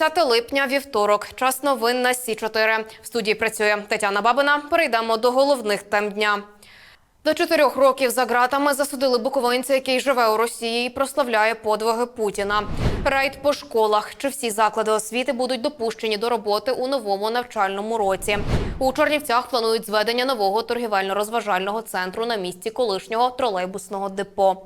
30 липня, вівторок. Час новин на Сі 4 В студії працює Тетяна Бабина. Перейдемо до головних тем дня. До чотирьох років за ґратами засудили буковинця, який живе у Росії і прославляє подвиги Путіна. Рейд по школах. Чи всі заклади освіти будуть допущені до роботи у новому навчальному році? У Чорнівцях планують зведення нового торгівельно-розважального центру на місці колишнього тролейбусного депо.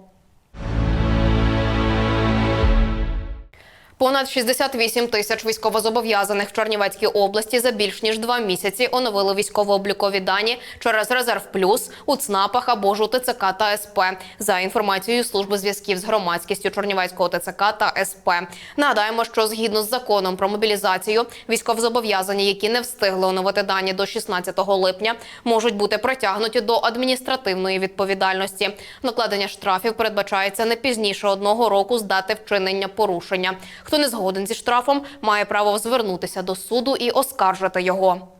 Понад 68 тисяч військовозобов'язаних в Чернівецькій області за більш ніж два місяці оновили військово-облікові дані через резерв плюс у ЦНАПах або ж у ТЦК та СП. За інформацією служби зв'язків з громадськістю Чернівецького ТЦК та СП. Нагадаємо, що згідно з законом про мобілізацію, військовозобов'язані, які не встигли оновити дані до 16 липня, можуть бути притягнуті до адміністративної відповідальності. Накладення штрафів передбачається не пізніше одного року з дати вчинення порушення. Хто не згоден зі штрафом, має право звернутися до суду і оскаржити його.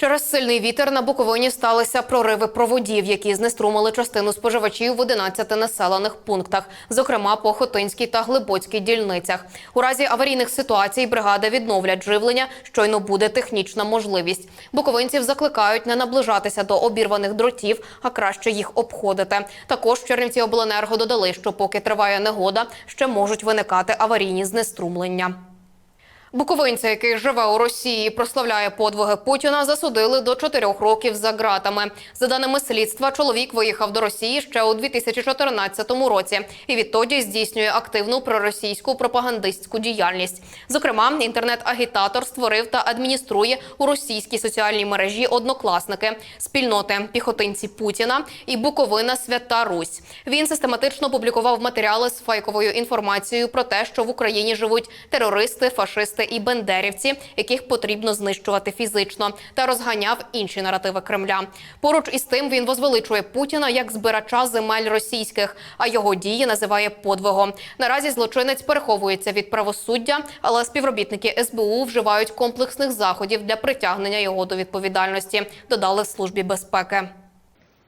Через сильний вітер на Буковині сталися прориви проводів, які знеструмили частину споживачів в 11 населених пунктах, зокрема по Хотинській та Глибоцькій дільницях. У разі аварійних ситуацій бригади відновлять живлення, щойно буде технічна можливість. Буковинців закликають не наближатися до обірваних дротів, а краще їх обходити. Також Чернівці обленерго додали, що поки триває негода, ще можуть виникати аварійні знеструмлення. Буковинця, який живе у Росії, прославляє подвиги Путіна, засудили до чотирьох років за ґратами. За даними слідства, чоловік виїхав до Росії ще у 2014 році і відтоді здійснює активну проросійську пропагандистську діяльність. Зокрема, інтернет-агітатор створив та адмініструє у російській соціальній мережі однокласники, спільноти піхотинці Путіна і Буковина Свята Русь. Він систематично публікував матеріали з фейковою інформацією про те, що в Україні живуть терористи, фашисти і бендерівці, яких потрібно знищувати фізично, та розганяв інші наративи Кремля. Поруч із тим він возвеличує Путіна як збирача земель російських, а його дії називає подвигом. Наразі злочинець переховується від правосуддя, але співробітники СБУ вживають комплексних заходів для притягнення його до відповідальності. Додали в службі безпеки.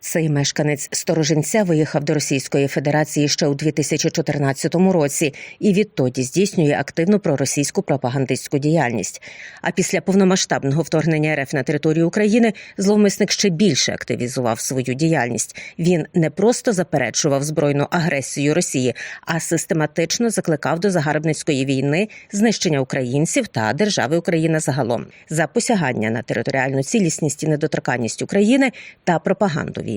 Цей мешканець Сторожинця виїхав до Російської Федерації ще у 2014 році і відтоді здійснює активну проросійську пропагандистську діяльність. А після повномасштабного вторгнення РФ на територію України зловмисник ще більше активізував свою діяльність. Він не просто заперечував збройну агресію Росії, а систематично закликав до загарбницької війни, знищення українців та держави Україна загалом за посягання на територіальну цілісність і недоторканність України та пропаганду війни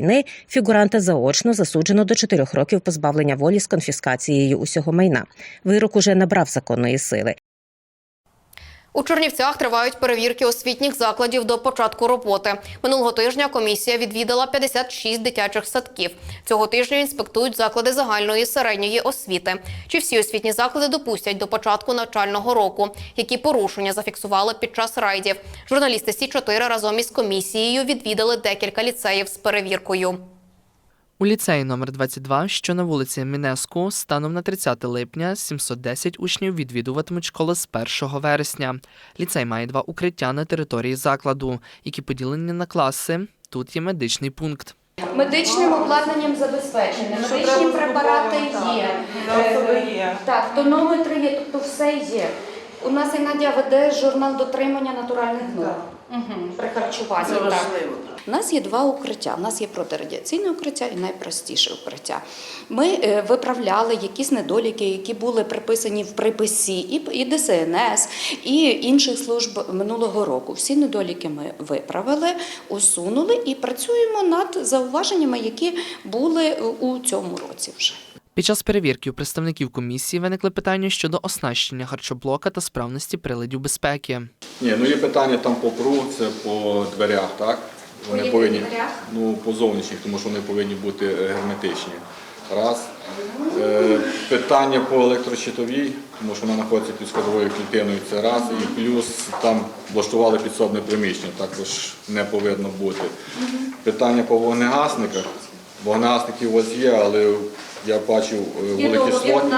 фігуранта заочно засуджено до чотирьох років позбавлення волі з конфіскацією усього майна. Вирок уже набрав законної сили. У Чернівцях тривають перевірки освітніх закладів до початку роботи. Минулого тижня комісія відвідала 56 дитячих садків. Цього тижня інспектують заклади загальної і середньої освіти. Чи всі освітні заклади допустять до початку навчального року? Які порушення зафіксували під час рейдів? Журналісти Сі 4 разом із комісією відвідали декілька ліцеїв з перевіркою. У ліцеї номер 22, що на вулиці Мінеску, станом на 30 липня 710 учнів відвідуватимуть школи з 1 вересня. Ліцей має два укриття на території закладу, які поділені на класи. Тут є медичний пункт. Медичним обладнанням забезпечене, медичні препарати є, так. Е, є. так, тонометри є, тобто все є. У нас Інадія веде журнал дотримання натуральних норм Мгм, при харчуванні. Це так. важливо. У нас є два укриття. У нас є протирадіаційне укриття і найпростіше укриття. Ми е, виправляли якісь недоліки, які були приписані в приписі і, і ДСНС, і інших служб минулого року. Всі недоліки ми виправили, усунули і працюємо над зауваженнями, які були е, у цьому році вже. Під час перевірки у представників комісії виникли питання щодо оснащення харчоблока та справності приладів безпеки. Ні, ну є питання там по ПРУ, це по дверях, так? Вони повинні дверях? ну по зовнішніх, тому що вони повинні бути герметичні. Раз. Е, питання по електрощитовій, тому що вона знаходиться під сходовою клітиною, це раз. І плюс там влаштували підсобне приміщення, також не повинно бути. Питання по вогнегасниках. Вогнегасники у вас є, але Я бачив е, великислотні,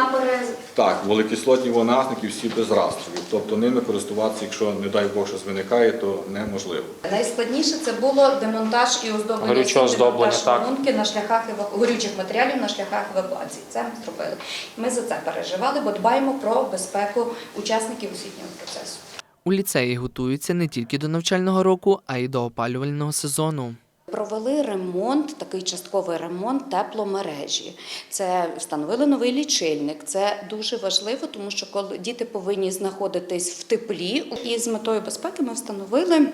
так, великислотні вогнегасники всі без растровів. Тобто ними користуватися, якщо, не дай Бог, щось виникає, то неможливо. Найскладніше це було демонтаж і оздоблення Горючого оздоблення, так. шлунки на шляхах ева- горючих матеріалів на шляхах евакуації. Це ми зробили. Ми за це переживали, бо дбаємо про безпеку учасників освітнього процесу. У ліцеї готуються не тільки до навчального року, а й до опалювального сезону. Провели ремонт, такий частковий ремонт тепломережі. Це встановили новий лічильник. Це дуже важливо, тому що коли діти повинні знаходитись в теплі, і з метою безпеки ми встановили.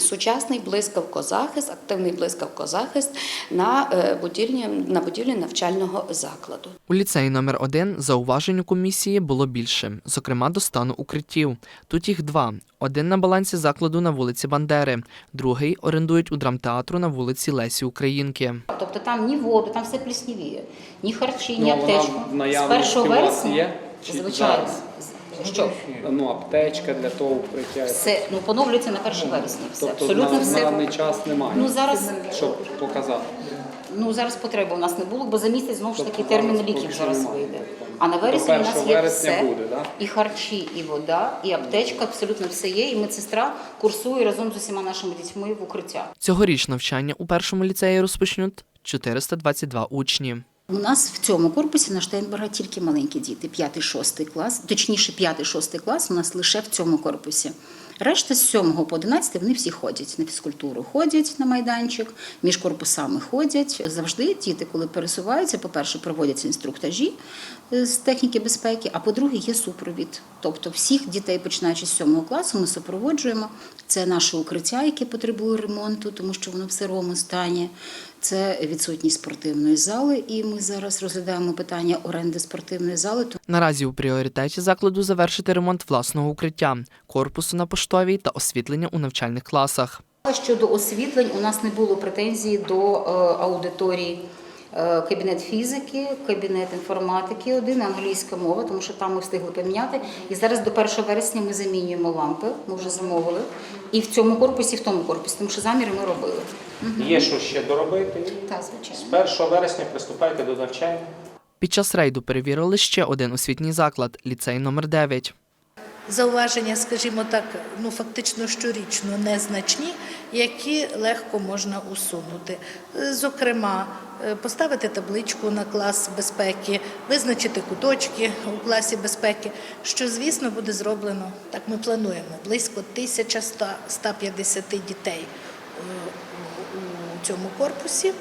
Сучасний блискавкозахист, активний блискавкозахист на е, будівлі, на будівлі навчального закладу. У ліцеї номер 1 зауважень у комісії було більше, зокрема до стану укриттів. Тут їх два: один на балансі закладу на вулиці Бандери, другий орендують у драмтеатру на вулиці Лесі Українки. Тобто там ні воду, там все пліснівіє, ні харчі, ні Ну, аптечку. в З 1 вересня, звичайно, зараз? Що Ну, аптечка для того укриття. все ну, поновлюється на 1 вересня. Все, Тобто абсолютно на, все. на даний час немає, Ну зараз, щоб показати. ну зараз потреби у нас не було, бо за місяць знову ж таки Тобто термін зараз ліків поки що зараз немає. вийде. А на вересні До у нас є вересня все. буде, да? І харчі, і вода, і аптечка, абсолютно все є. І медсестра курсує разом з усіма нашими дітьми в укриття. Цьогоріч навчання у першому ліцеї розпочнуть 422 учні. У нас в цьому корпусі на Штейнберга тільки маленькі діти, 5-6 клас, точніше 5-6 клас у нас лише в цьому корпусі. Решта з 7 по 11 вони всі ходять на фізкультуру, ходять на майданчик, між корпусами ходять. Завжди діти, коли пересуваються, по-перше, проводяться інструктажі е, з техніки безпеки, а по-друге, є супровід. Тобто всіх дітей, починаючи з 7 класу, ми супроводжуємо. Це наше укриття, яке потребує ремонту, тому що воно в сирому стані. Це відсутність спортивної зали, і ми зараз розглядаємо питання оренди спортивної зали. Наразі у пріоритеті закладу завершити ремонт власного укриття, корпусу на поштовій та освітлення у навчальних класах. Щодо освітлень, у нас не було претензій до е, аудиторії. Е, Кабінет фізики, кабінет інформатики, один англійська мова, тому що там ми встигли поміняти. І зараз до 1 вересня ми замінюємо лампи, ми вже замовили. І в цьому корпусі, і в тому корпусі, тому що заміри ми робили. Є що ще доробити. Так, звичайно. З 1 вересня приступайте до навчання. Під час рейду перевірили ще один освітній заклад ліцей номер 9 зауваження, скажімо так, ну фактично щорічно незначні, які легко можна усунути. Е, Зокрема, е, поставити табличку на клас безпеки, визначити куточки у класі безпеки, що, звісно, буде зроблено, так ми плануємо, близько 1150 дітей е, у- у цьому корпусі.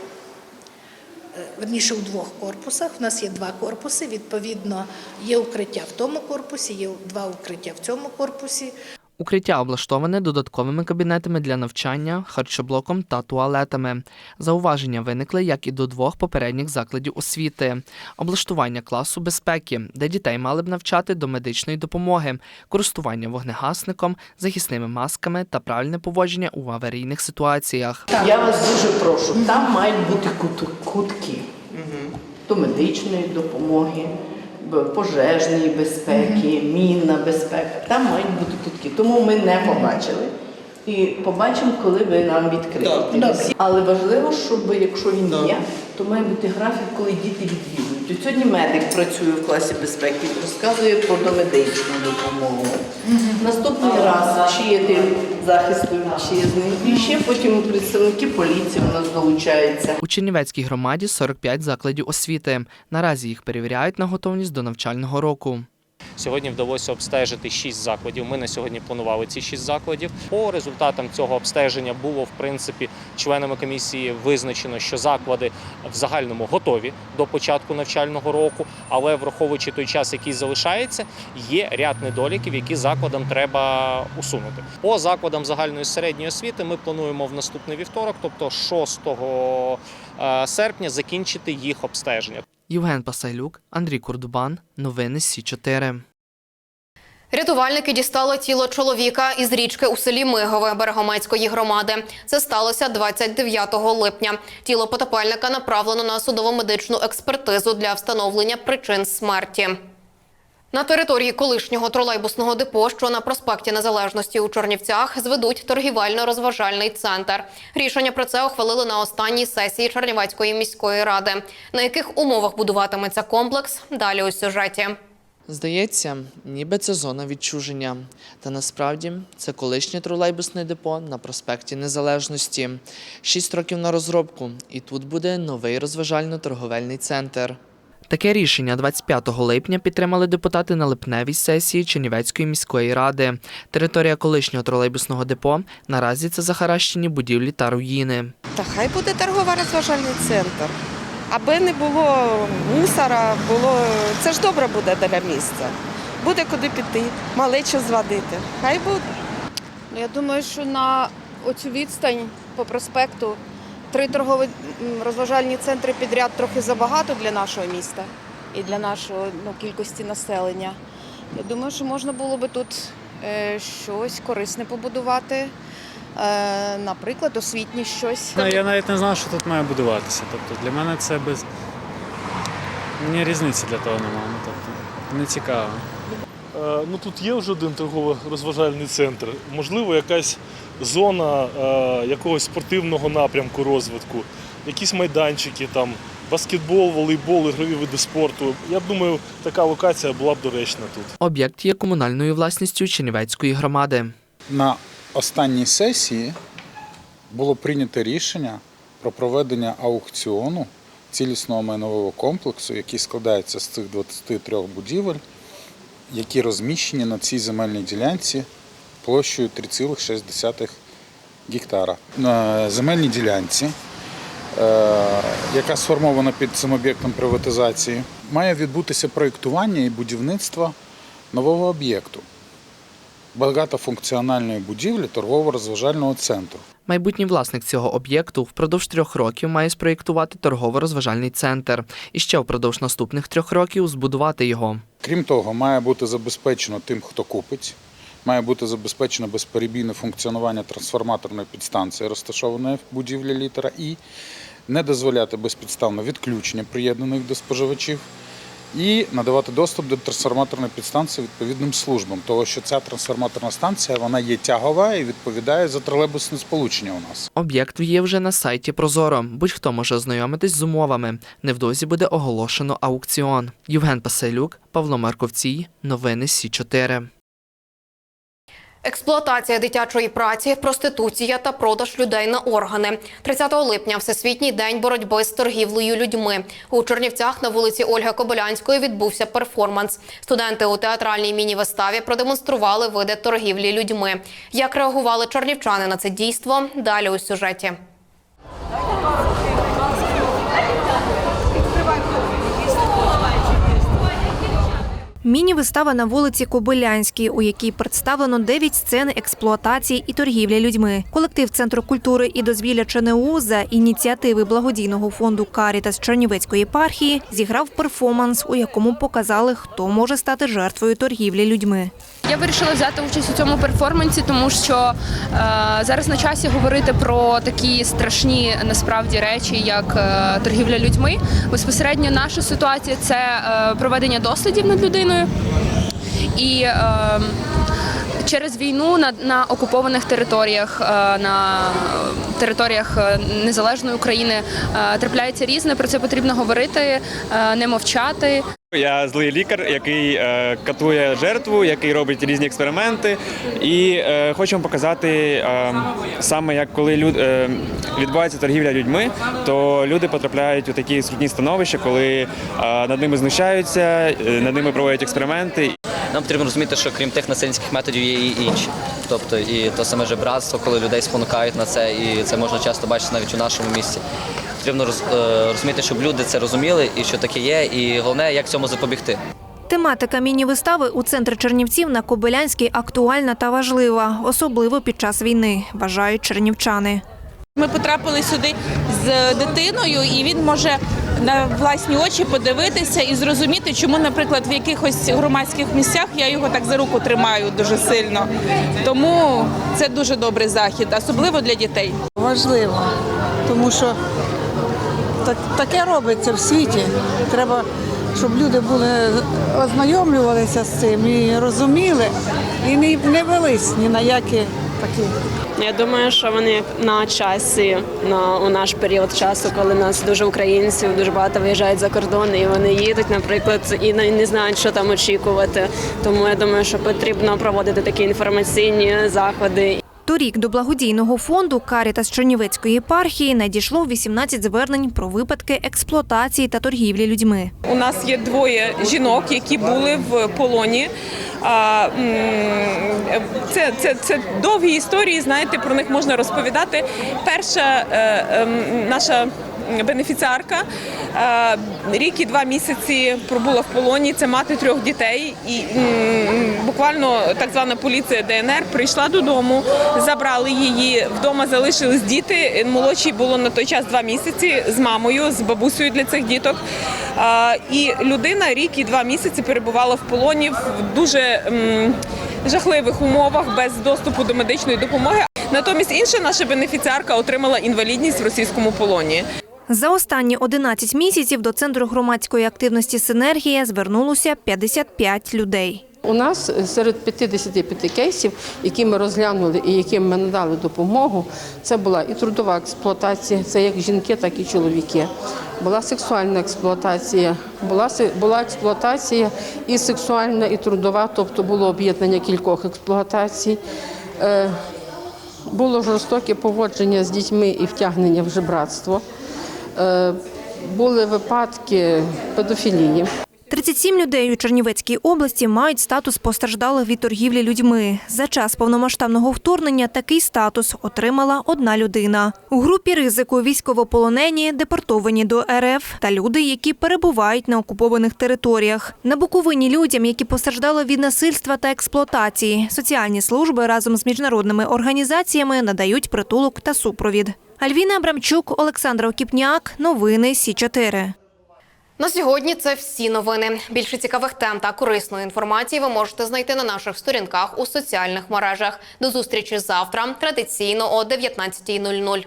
Верніше у двох корпусах. У нас є два корпуси. Відповідно, є укриття в тому корпусі, є два укриття в цьому корпусі. Укриття облаштоване додатковими кабінетами для навчання, харчоблоком та туалетами. Зауваження виникли як і до двох попередніх закладів освіти: облаштування класу безпеки, де дітей мали б навчати до медичної допомоги, користування вогнегасником, захисними масками та правильне поводження у аварійних ситуаціях. Я вас дуже прошу, там мають бути кут- кутки до медичної допомоги, пожежної безпеки, мінна безпека. Там мають бути кутки. Тому ми не побачили. І побачимо, коли ви нам відкриєте. Але важливо, щоб якщо він є, то має бути графік, коли діти відвідують. От сьогодні медик працює в класі безпеки, розказує про домедичну допомогу. Наступний раз вчитель захисту вітчизни. І ще потім представники поліції у нас долучаються. У Чернівецькій громаді 45 закладів освіти. Наразі їх перевіряють на готовність до навчального року. Сьогодні вдалося обстежити 6 закладів. Ми на сьогодні планували ці 6 закладів. По результатам цього обстеження було в принципі членами комісії визначено, що заклади в загальному готові до початку навчального року, але враховуючи той час, який залишається, є ряд недоліків, які закладам треба усунути. По закладам загальної середньої освіти ми плануємо в наступний вівторок, тобто 6 е, серпня, закінчити їх обстеження. Євген Пасайлюк, Андрій Курдубан. Новини Сі 4 Рятувальники дістали тіло чоловіка із річки у селі Мигове Берегомецької громади. Це сталося 29 липня. Тіло потопальника направлено на судово-медичну експертизу для встановлення причин смерті. На території колишнього тролейбусного депо, що на проспекті Незалежності у Чернівцях, зведуть торгівельно-розважальний центр. Рішення про це ухвалили на останній сесії Чернівецької міської ради. На яких умовах будуватиметься комплекс? Далі у сюжеті. Здається, ніби це зона відчуження. Та насправді це колишнє тролейбусне депо на проспекті Незалежності. Шість років на розробку, і тут буде новий розважально-торговельний центр. Таке рішення 25 липня підтримали депутати на липневій сесії Чернівецької міської ради. Територія колишнього тролейбусного депо наразі це захаращені будівлі та руїни. Та хай буде торгово-розважальний центр. Аби не було мусора, було це ж добре буде для місця. Буде куди піти, малечу звадити. Хай буде. Ну, Я думаю, що на оцю відстань по проспекту три торгові розважальні центри підряд трохи забагато для нашого міста і для нашої ну, кількості населення. Я думаю, що можна було би тут е, щось корисне побудувати, е, наприклад, освітнє щось. Ну, я навіть не знав, що тут має будуватися. Тобто для мене це без. Мені різниці для того немає. Ну, тобто, не цікаво. Е, Ну тут є вже один торгово-розважальний центр. Можливо, якась зона е, якогось спортивного напрямку розвитку, якісь майданчики, там баскетбол, волейбол, ігрові види спорту. Я думаю, така локація була б доречна тут. Об'єкт є комунальною власністю Чернівецької громади. На останній сесії було прийнято рішення про проведення аукціону цілісного майнового комплексу, який складається з цих 23 будівель, які розміщені на цій земельній ділянці площею 3,6 гектара. На земельній ділянці, е, яка сформована під цим об'єктом приватизації, має відбутися проєктування і будівництво нового об'єкту багатофункціональної будівлі торгово-розважального центру. Майбутній власник цього об'єкту впродовж трьох років має спроєктувати торгово-розважальний центр і ще впродовж наступних трьох років збудувати його. Крім того, має бути забезпечено тим, хто купить, має бути забезпечено безперебійне функціонування трансформаторної підстанції, розташованої в будівлі літера І, не дозволяти безпідставно відключення приєднаних до споживачів і надавати доступ до трансформаторної підстанції відповідним службам, тому що ця трансформаторна станція вона є тягова і відповідає за тролейбусне сполучення у нас. Об'єкт є вже на сайті Прозоро. Будь-хто може ознайомитись з умовами. Невдовзі буде оголошено аукціон. Євген Паселюк, Павло Марковцій. Новини Сі 4 Експлуатація дитячої праці, проституція та продаж людей на органи. 30 липня Всесвітній день боротьби з торгівлею людьми. У Чернівцях на вулиці Ольги Кобилянської відбувся перформанс. Студенти у театральній міні-виставі продемонстрували види торгівлі людьми. Як реагували чернівчани на це дійство? Далі у сюжеті. Міні-вистава на вулиці Кобилянській, у якій представлено 9 сцен експлуатації і торгівлі людьми. Колектив Центру культури і дозвілля ЧНУ за ініціативи благодійного фонду Карітас Чернівецької єпархії зіграв перформанс, у якому показали, хто може стати жертвою торгівлі людьми. Я вирішила взяти участь у цьому перформансі, тому що е, зараз на часі говорити про такі страшні насправді речі, як е, торгівля людьми. Безпосередньо наша ситуація це е, проведення дослідів над людиною і. Е, Через війну на, на окупованих територіях, е, на територіях е, незалежної України е, трапляється різне. Про це потрібно говорити, е, не мовчати. Я злий лікар, який е, катує жертву, який робить різні експерименти. І е, вам показати е, саме як коли люд, е, відбувається торгівля людьми, то люди потрапляють у такі скрутні становища, коли е, над ними знущаються, е, над ними проводять експерименти. Нам потрібно розуміти, що крім тих насильницьких методів є і інші. Тобто і то саме жебратство, коли людей спонукають на це, і це можна часто бачити навіть у нашому місті. Потрібно роз- е, розуміти, щоб люди це розуміли і що таке є, і головне, як цьому запобігти. Тематика міні-вистави у центрі Чернівців на Кобилянській актуальна та важлива, особливо під час війни, вважають чернівчани. Ми потрапили сюди з дитиною, і він може на власні очі подивитися і зрозуміти, чому, наприклад, в якихось громадських місцях я його так за руку тримаю дуже сильно. Тому це дуже добрий захід, особливо для дітей. Важливо, тому що так, таке робиться в світі. Треба щоб люди були ознайомлювалися з цим і розуміли, і не, не велись ні на які такі. Я думаю, що вони на часі на у наш період часу, коли нас дуже українців, дуже багато виїжджають за кордон, і вони їдуть, наприклад, і не знають, що там очікувати. Тому я думаю, що потрібно проводити такі інформаційні заходи. Торік до благодійного фонду Карітас Чернівецької єпархії надійшло 18 звернень про випадки експлуатації та торгівлі людьми. У нас є двоє жінок, які були в полоні. Це, це, це довгі історії, знаєте, про них можна розповідати. Перша е, ем, наша бенефіціарка е, рік і два місяці пробула в полоні. Це мати трьох дітей, і буквально так звана поліція ДНР прийшла додому, забрали її. Вдома залишились діти. Молодшій було на той час два місяці з мамою, з бабусею для цих діток. І людина рік і два місяці перебувала в полоні в дуже жахливих умовах без доступу до медичної допомоги. Натомість інша наша бенефіціарка отримала інвалідність в російському полоні. За останні 11 місяців до центру громадської активності Синергія звернулося 55 людей. У нас серед 55 кейсів, які ми розглянули і яким ми надали допомогу, це була і трудова експлуатація, це як жінки, так і чоловіки. Була сексуальна експлуатація, була, була експлуатація і сексуальна, і трудова, тобто було об'єднання кількох експлуатацій. Е, Було жорстоке поводження з дітьми і втягнення в жебратство. Е, Були випадки педофілії. 37 людей у Чернівецькій області мають статус постраждалих від торгівлі людьми. За час повномасштабного вторгнення такий статус отримала одна людина. У групі ризику військовополонені, депортовані до РФ та люди, які перебувають на окупованих територіях. На Буковині людям, які постраждали від насильства та експлуатації, соціальні служби разом з міжнародними організаціями надають притулок та супровід. Альвіна Абрамчук, Олександр Окіпняк. Новини Сі 4 На сьогодні це всі новини. Більше цікавих тем та корисної інформації ви можете знайти на наших сторінках у соціальних мережах. До зустрічі завтра, традиційно о 19.00.